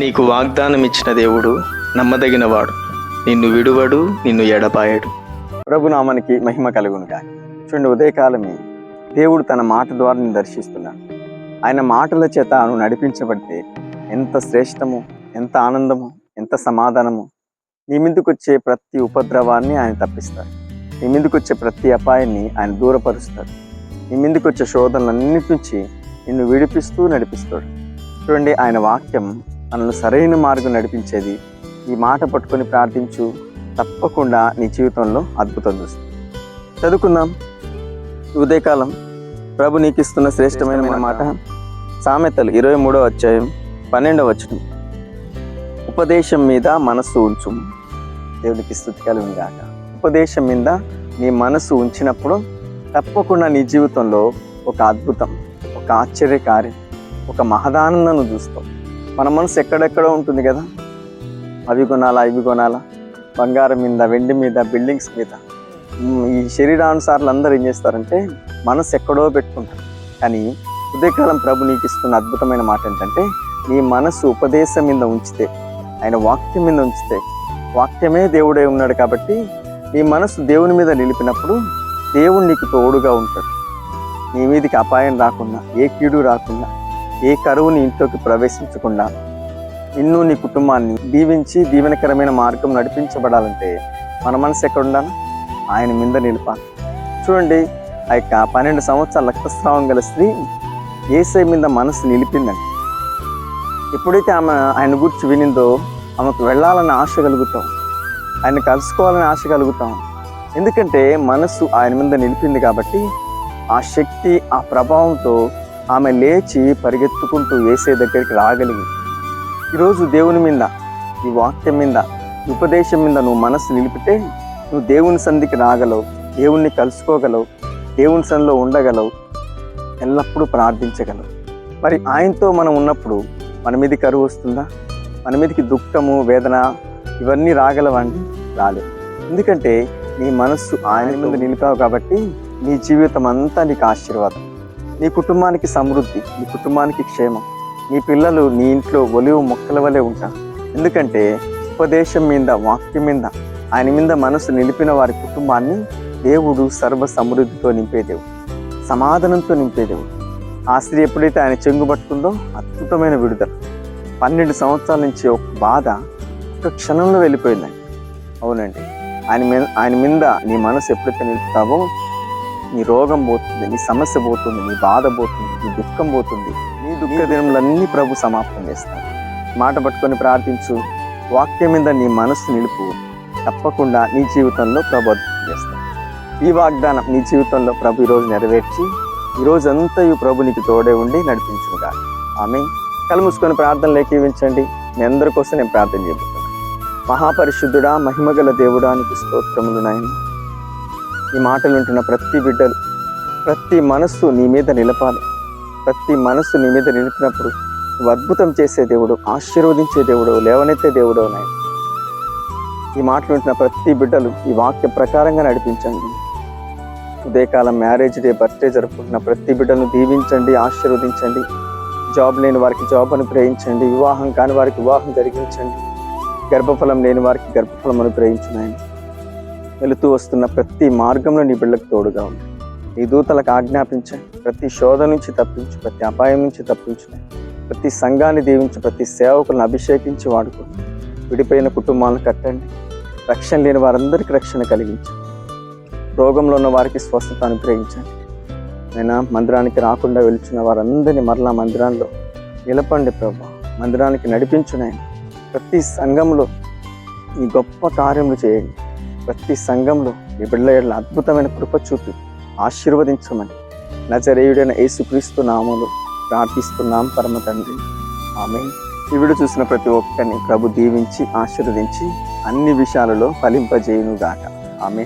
నీకు వాగ్దానం ఇచ్చిన దేవుడు నమ్మదగినవాడు. నిన్ను విడువడు నిన్ను ఎడపాయడు ప్రభునామానికి మహిమ కలుగును గాని చూడండి ఉదయకాలమే దేవుడు తన మాట ద్వారా నేను దర్శిస్తున్నాడు. ఆయన మాటల చేత నువ్వు నడిపించబడితే ఎంత శ్రేష్టము ఎంత ఆనందము ఎంత సమాధానము. నీ మీదకి వచ్చే ప్రతి ఉపద్రవాన్ని ఆయన తప్పిస్తాడు. నీ మీదకి వచ్చే ప్రతి అపాయాన్ని ఆయన దూరపరుస్తాడు. నీ మీదకి వచ్చే శోధనలన్నిటి నుంచి నిన్ను విడిపిస్తూ నడిపిస్తాడు. చూడండి ఆయన వాక్యం మనల్ని సరైన మార్గం నడిపించేది. ఈ మాట పట్టుకొని ప్రార్థించు. తప్పకుండా నీ జీవితంలో అద్భుతం చూస్తుంది చదువుకుందాం. ఉదయకాలం ప్రభు నీకు ఇస్తున్న శ్రేష్టమైన మాట. సామెతలు ఇరవై మూడో అధ్యాయం పన్నెండవ వచనం. ఉపదేశం మీద మనస్సు ఉంచు. దేవునికి స్థుతి కలుగును గాక ఉపదేశం మీద నీ మనసు ఉంచినప్పుడు తప్పకుండా నీ జీవితంలో ఒక అద్భుతం ఒక ఆశ్చర్యకార్యం ఒక మహదానందం నువ్వు చూస్తావు. మన మనసు ఎక్కడెక్కడో ఉంటుంది కదా? అవి కొనాలా ఇవి కొనాలా? బంగారం మీద వెండి మీద బిల్డింగ్స్ మీద. ఈ శరీరానుసారులు అందరూ ఏం చేస్తారంటే మనసు ఎక్కడో పెట్టుకుంటారు. కానీ ఉదయకాలం ప్రభు నీకు ఇస్తున్న అద్భుతమైన మాట ఏంటంటే నీ మనసు ఉపదేశం మీద ఉంచితే ఆయన వాక్యం మీద ఉంచితే వాక్యమే దేవుడే ఉన్నాడు కాబట్టి నీ మనసు దేవుని మీద నిలిపినప్పుడు దేవుడు నీకు తోడుగా ఉంటాడు. నీ మీదకి అపాయం రాకుండా ఏ కీడు రాకుండా ఏ కరువుని ఇంట్లోకి ప్రవేశించకుండా నిన్ను నీ కుటుంబాన్ని దీవించి దీవెనకరమైన మార్గం నడిపించబడాలంటే మన మనసు ఎక్కడ ఉండాలి ఆయన మీద నిలపాలి. చూడండి ఆ యొక్క పన్నెండు సంవత్సరాల రక్తస్రావం గల స్త్రీ ఏసై మీద మనసు నిలిపిందండి. ఎప్పుడైతే ఆమె ఆయన గురించి వినిందో ఆమెకు వెళ్ళాలని ఆశ కలుగుతాం. ఆయన కలుసుకోవాలని ఆశ కలుగుతాం. ఎందుకంటే మనసు ఆయన మీద నిలిపింది కాబట్టి ఆ శక్తి ఆ ప్రభావంతో ఆమె లేచి పరిగెత్తుకుంటూ వేసే దగ్గరికి రాగలిగింది ఈరోజు దేవుని మీద ఈ వాక్యం మీద ఉపదేశం మీద నువ్వు మనసు నిలిపితే నువ్వు దేవుని సంధికి రాగలవు దేవుణ్ణి కలుసుకోగలవు దేవుని సన్నిలో ఉండగలవు ఎల్లప్పుడూ ప్రార్థించగలవు. మరి ఆయనతో మనం ఉన్నప్పుడు మన మీదకి కరువు వస్తుందా? మన మీదకి దుఃఖము వేదన ఇవన్నీ రాగలవండి? రాలేవు ఎందుకంటే నీ మనస్సు ఆయన ముందు నిలిపావు కాబట్టి నీ జీవితం అంతా నీకు ఆశీర్వాదం. నీ కుటుంబానికి సమృద్ధి నీ కుటుంబానికి క్షేమం. నీ పిల్లలు నీ ఇంట్లో ఒలివు మొక్కల వలె ఉంటారు. ఎందుకంటే ఉపదేశం మీద వాక్యం మీద ఆయన మీద మనసు నిలిపిన వారి కుటుంబాన్ని దేవుడు సర్వ సమృద్ధితో నింపేదేవుడు సమాధానంతో నింపేదేవుడు ఆ స్త్రీ ఎప్పుడైతే ఆయన చెంగు పట్టుకుందో అద్భుతమైన విడుదల. పన్నెండు సంవత్సరాల నుంచి ఒక బాధ ఒక క్షణంలో వెళ్ళిపోయిందండి. అవునండి. ఆయన మీద ఆయన మీద నీ మనసు ఎప్పుడైతే నిలుపుతావో నీ రోగం పోతుంది నీ సమస్య పోతుంది నీ బాధ పోతుంది నీ దుఃఖం పోతుంది నీ దుఃఖ దినములన్నీ ప్రభు సమాప్తం చేస్తాడు. మాట పట్టుకొని ప్రార్థించు వాక్యం మీద నీ మనసు నిలుపు తప్పకుండా నీ జీవితంలో ప్రభు అద్భుతం చేస్తాడు. ఈ వాగ్దానం నీ జీవితంలో ప్రభు ఈరోజు నెరవేర్చి ఈ రోజంతయు ప్రభు నీకు తోడే ఉండి నడిపించుగా ఆమె కళ్ళు మూసుకొని ప్రార్థనలు ఏకీవించండి. మీ అందరి కోసం నేను ప్రార్థన చేయబోతున్నాను మహాపరిశుద్ధుడా మహిమగల దేవుడా నీకు స్తోత్రములు నాయన. ఈ మాటలు వింటున్న ప్రతి బిడ్డలు ప్రతి మనస్సు నీ మీద నిలపాలి. ప్రతి మనస్సు నీ మీద నిలిపినప్పుడు అద్భుతం చేసే దేవుడు ఆశీర్వదించే దేవుడు లేవనెత్తే దేవుడు నాయన ఈ మాటలు వింటున్న ప్రతి బిడ్డలు ఈ వాక్య ప్రకారంగా నడిపించండి. ఉదయకాలం మ్యారేజ్ డే బర్త్డే జరుపుకుంటున్న ప్రతి బిడ్డను దీవించండి ఆశీర్వదించండి. జాబ్ లేని వారికి జాబ్ అనుగ్రహించండి. వివాహం కాని వారికి వివాహం జరిగించండి. గర్భఫలం లేని వారికి గర్భఫలం అనుగ్రహించున్నాయని. వెళుతూ వస్తున్న ప్రతి మార్గంలో నీ బిడ్డలకు తోడుగా ఉంది నీ దూతలకు ఆజ్ఞాపించండి ప్రతి శోధ నుంచి తప్పించు. ప్రతి అపాయం నుంచి తప్పించున్నాయి ప్రతి సంఘాన్ని దీవించి. ప్రతి సేవకులను అభిషేకించి వాడుకోండి విడిపోయిన కుటుంబాలను కట్టండి. రక్షణ లేని వారందరికీ రక్షణ కలిగించండి రోగంలో ఉన్న వారికి స్వస్థత అనుగ్రహించండి అయినా మందిరానికి రాకుండా వెళ్తున్న వారందరినీ మరలా మందిరాల్లో నిలపండి ప్రభా. మందిరానికి నడిపించునాయన ప్రతి సంఘంలో ఈ గొప్ప కార్యములు చేయండి. ప్రతి సంఘంలో మీ బిడ్డల అద్భుతమైన కృప చూపి ఆశీర్వదించమని నజరేయుడైన యేసుక్రీస్తు నామలు ప్రార్థిస్తున్నాం పరమ తండ్రి. ఆమె శివుడు చూసిన ప్రతి ఒక్కరిని ప్రభు దీవించి ఆశీర్వదించి అన్ని విషయాలలో ఫలింపజేయును గాక ఆమె